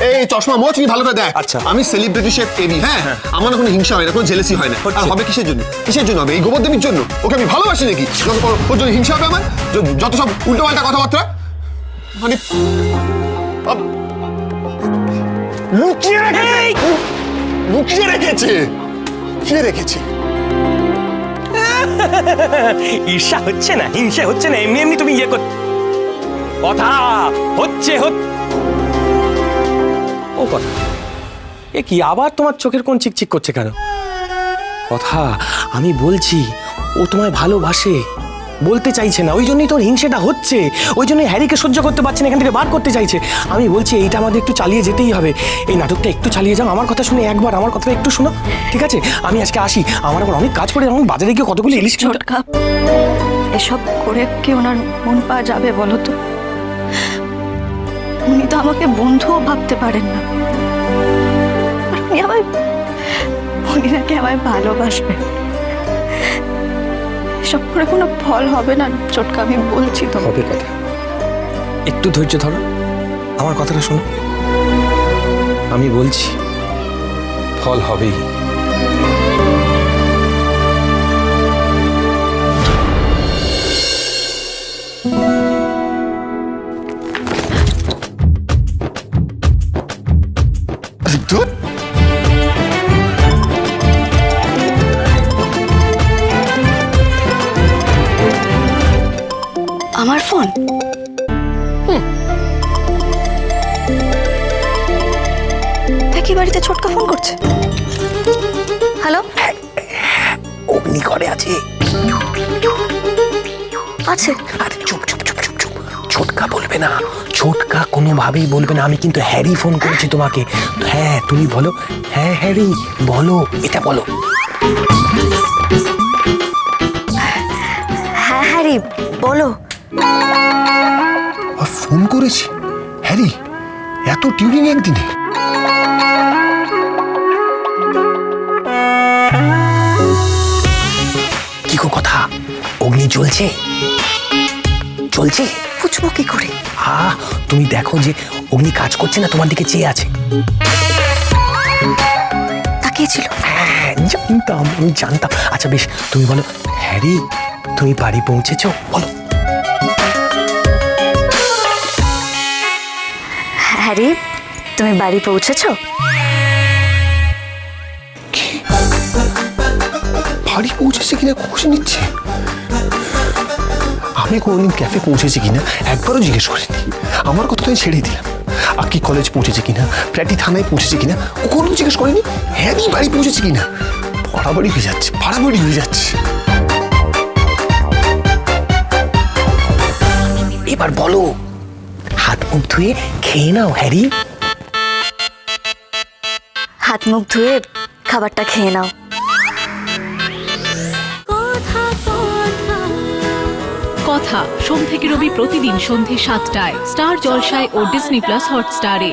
এই চশমা মোচ নি ভালো করে দেখ। আচ্ছা। আমি সেলিব্রিটি শেফ এবি হ্যাঁ? আমার কোনো হিংসা হয় না কোনো জেলেসি হয় না। আর হবে কিসের জন্য? কিসের জন্য হবে? এই গোবর দেবীর জন্য। ওকে আমি ভালোবাসি নাকি? যত ওর- জন্য হিংসা হবে আমার? যত সব উল্টো পাল্টা কথাবার্তা। মানে লুকিয়ে রেখেছে। লুকিয়ে রেখেছে। লুকিয়ে রেখেছে? ঈর্ষা হচ্ছে না হিংসা হচ্ছে না এমনি এমনি তুমি ইয়ে কর কথা হচ্ছে হচ্ছে ও কথা। এ কি, আবার তোমার চোখের কোন চিকচিক করছে কেন? কথা, আমি বলছি, ও তোমায় ভালোবাসে। বলতে চাইছে না, ওই জন্যই তোর হিংসেটা হচ্ছে। ওই জন্যই হ্যারিকে সহ্য করতে পারছে না, এখান থেকে বার করতে চাইছে। আমি বলছি, এইটা আমাদের একটু চালিয়ে যেতেই হবে। এই নাটকটা একটু চালিয়ে যাও, আমার কথা শুনে একবার, আমার কথাটা একটু শোনো, ঠিক আছে? আমি আজকে আসি, আমার আবার অনেক কাজ করে আমি বাজারে গিয়ে কতগুলো ইলিশ এসব করে কি ওনার মন পাওয়া যাবে বলো তো? তো আমাকে বন্ধুও ভাবতে পারেন না। উনি আমায় উনি নাকি আমায় ভালোবাসবেন। এসব করে কোনো ফল হবে না, চটকা আমি বলছি তো। হবে কথা। একটু ধৈর্য ধরো। আমার কথাটা শোনো। আমি বলছি, ফল হবেই। ধুর আমার ফোন? একই বাড়িতে ছোটকা ফোন করছে? হ্যালো? অগ্নি ঘরে আছে। আছে। আরে চুপ চুপ চুপ চুপ চুপ। ছোটকা বলবে না। ছোটকা কোনোভাবেই বলবে না। আমি কিন্তু হ্যারি ফোন করেছি তোমাকে। হ্যাঁ তুমি বলো। হ্যাঁ হ্যারি বলো এটা বলো। হ্যাঁ হ্যারি বলো। আর ফোন করেছি? হ্যারি এত টিউরিং একদিনে। কি গো কথা? অগ্নি জ্বলছে? চলছে বুঝব কি করে? আ তুমি দেখো যে অগ্নি কাজ করছে না তোমার দিকে চেয়ে আছে। তাকিয়েছিল। হ্যাঁ জানতাম আমি জানতাম। আচ্ছা বেশ তুমি বলো হ্যারি তুমি বাড়ি পৌঁছেছো? বলো। হ্যারি, তুমি বাড়ি পৌঁছেছো? বাড়ি পৌঁছেছে কিনা খোঁজ নিচ্ছে? আমি কোনোদিন ক্যাফে পৌঁছেছি কিনা একবারও জিজ্ঞেস করিনি। আমার কথা আমি ছেড়েই দিলাম। আকি কলেজ পৌঁছেছে কিনা, প্র্যাটি থানায় পৌঁছেছে কিনা ও কোনো জিজ্ঞেস করিনি হ্যারি বাড়ি পৌঁছেছে কিনা। বাড়াবাড়ি হয়ে যাচ্ছে, বাড়াবাড়ি হয়ে যাচ্ছে। এবার বলো হাত মুখ ধুয়ে খেয়ে নাও হ্যারি। হাত মুখ ধুয়ে খাবারটা খেয়ে নাও। কথা সোম থেকে রবি প্রতিদিন সন্ধে সাতটায়। স্টার জলসায় ও ডিসনি প্লাস হটস্টারে।